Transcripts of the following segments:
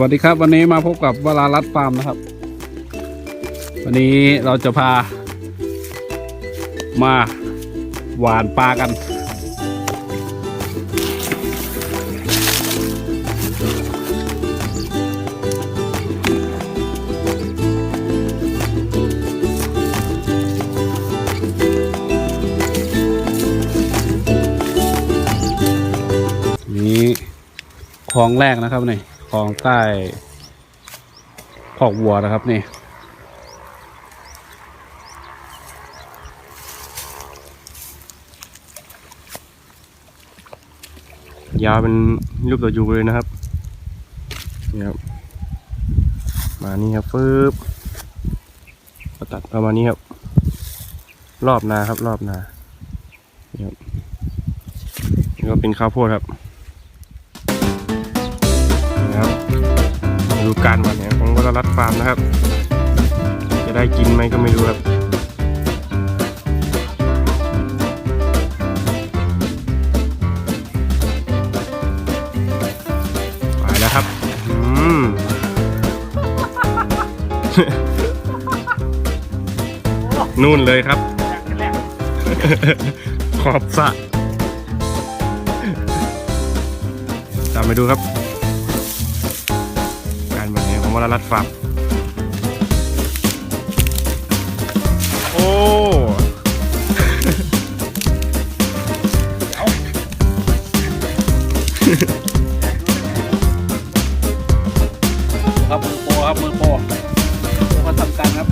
วัสดีครับ วันนี้มาพบกับวรารัตฟาร์มนะครับ วันนี้เราจะพา มาหวานปลากัน นี้คลองแรกนะครับนี่ คลองใต้พอกวัวนะครับนี่ ยาวเป็นรูปตัวยูเลยนะครับนี่ครับ มานี่ครับฟืบก็ตัดประมาณนี้ครับ รอบนาครับรอบนานี่ครับนี่ก็เป็นข้าวโพดครับ ดูการวันเนี่ยของวรรัตฟาร์มนะครับ จะได้กินไหมก็ไม่รู้ครับไปแล้วครับอืมนู่นเลยครับ ขอบสะตามไปดูครับ วรรัตน์ฟาร์มโอ้ครับมือโปรครับมือโปรโปรมาทำการครับ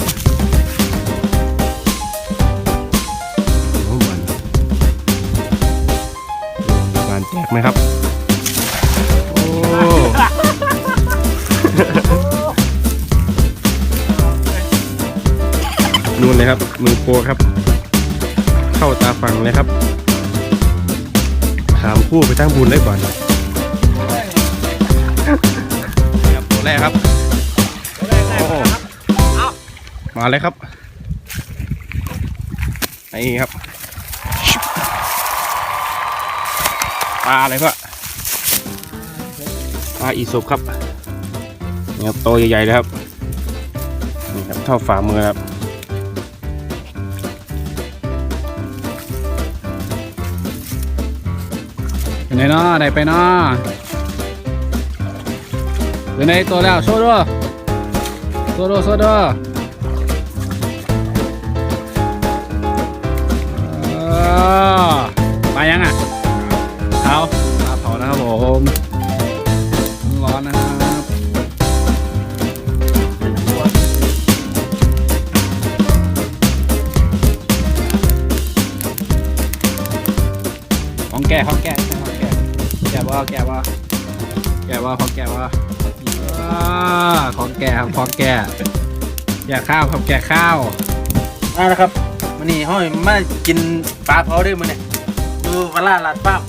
โหบอลบานแจกไหมครับ นู่นเลยครับมือโปรครับ เข้าตาฝั่งเลยครับขามคู่ไปตั้งบุญได้ก่อนครับตัวแรกครับโอ้มาเลยครับนี่ครับปลาอะไรก็ปลาอีสุบครับนี่ครับโตวใหญ่ๆเลยครับนี่ครับเท่าฝ่ามือครับ ไปไหนเนาะไหนไปเนาะไปไหนตัวแล้วโชว์ด้วยโชว์ด้วยโชว์ด้วยไปยังอะเขาปลาเผานะครับผมร้อนนะครับของแก่ของแก่ ว่าแก่ว่า แก่ว่าของแก่ว่าอ่าของแก่ครับของแก่แก่ข้าวครับแก่ข้าวมาแล้วครับมันนี่ห้อยมากินปลาเผาด้วยมันเนี่ยดูปลาลาลาดป้าบ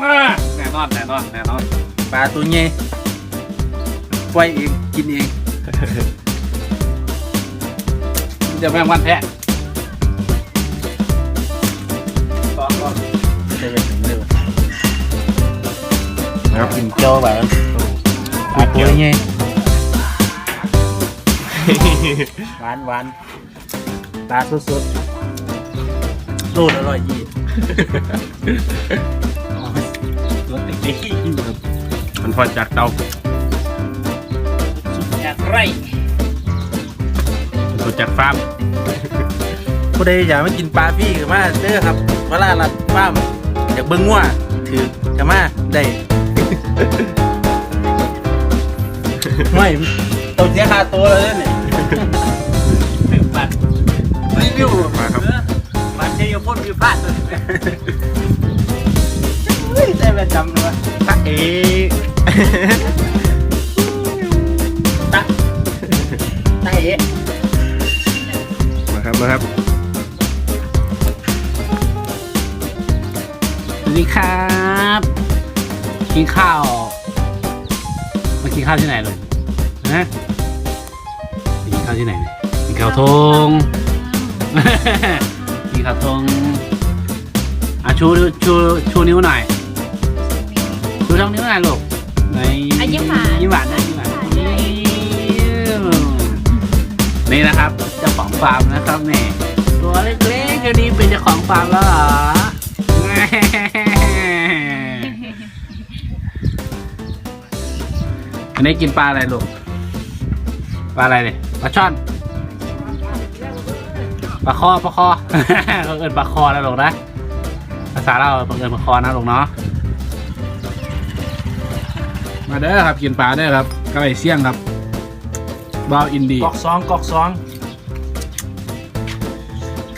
มาแน่นอนแน่นอนแน่นอนปลาตัวใหญ่ปล่อยเองกินเองเดี๋ยวแม่งวันแพะ กินเจ้าแบบปลาตัวใหญ่หวานหวานปลาสดสดๆโลดอร่อยยี่รถติ๊กติ๊กมันพอจากเตาอยากไรมันพอจากฟาร์มผู้ใดอยากมากินปลาพี่ก็มาเด้อครับปลาลาลาดป้าบอยากเบิ้งว่าถือจะมาได้ ไม่ต้องเสียค่าตัวเลยเนี่ยถึงบัตรรีวิวมาครับมันเชียร์พ่นคือพลาดเลยเฮ้ยได้ประจำเลยวะตะเอตะตะเอ๋มาครับมาครับสวัสดีครับ กินข้าวมากินข้าวที่ไหนเลยนะกินข้าวที่ไหนเนี่ยกินข้าวทงกินข้าวทงอะชูชูชูนิ้วหน่อยชูช่องนิ้วหน่อยลูกในยิ้มหวานยิ้มหวานนะยิ้มหวานนี่นะครับเจ้าของฟาร์มนะครับเนี่ยตัวเล็กๆเดี๋ยวนี้เป็นเจ้าของฟาร์มแล้วเหรอ นนี้กินปลาอะไรลูก ปลาอะไรเนี่ยปลาช่อน ปลาคอปลาคอ เขาเอินปลาคอนะลูกนะ ภาษาเราเขาเอินปลาคอนะลูกเนาะ มาเด้อครับกินปลาเด้อครับกระไรเสี่ยงครับบาวอินดีกอกซองกอกซอง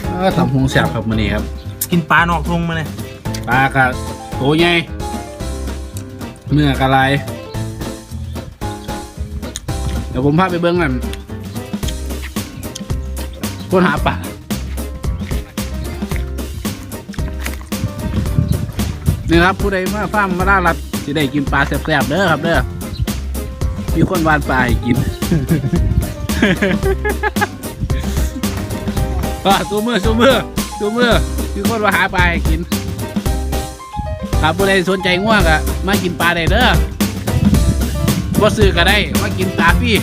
เออทำหงแสบครับมื้อนี้ครับ กินปลานอกทุ่งมาเลยปลากระโตใหญ่เนื้อกระไรเดี๋ยวผมพาไปเบิ้งกันค้นหาปลานี่ครับผู้ใดมาฟาร์มมาล่ารัดจะได้กินปลาแซ่บๆเด้อครับเด้อมีคนวานปลาให้กินอะตัวมือตัวมือตัวมือมีคนมาหาปลาให้กินครับผู้ใดสนใจง่วงอะมากินปลาได้เด้อ บ่ซื้อก็ได้มากินตาพี่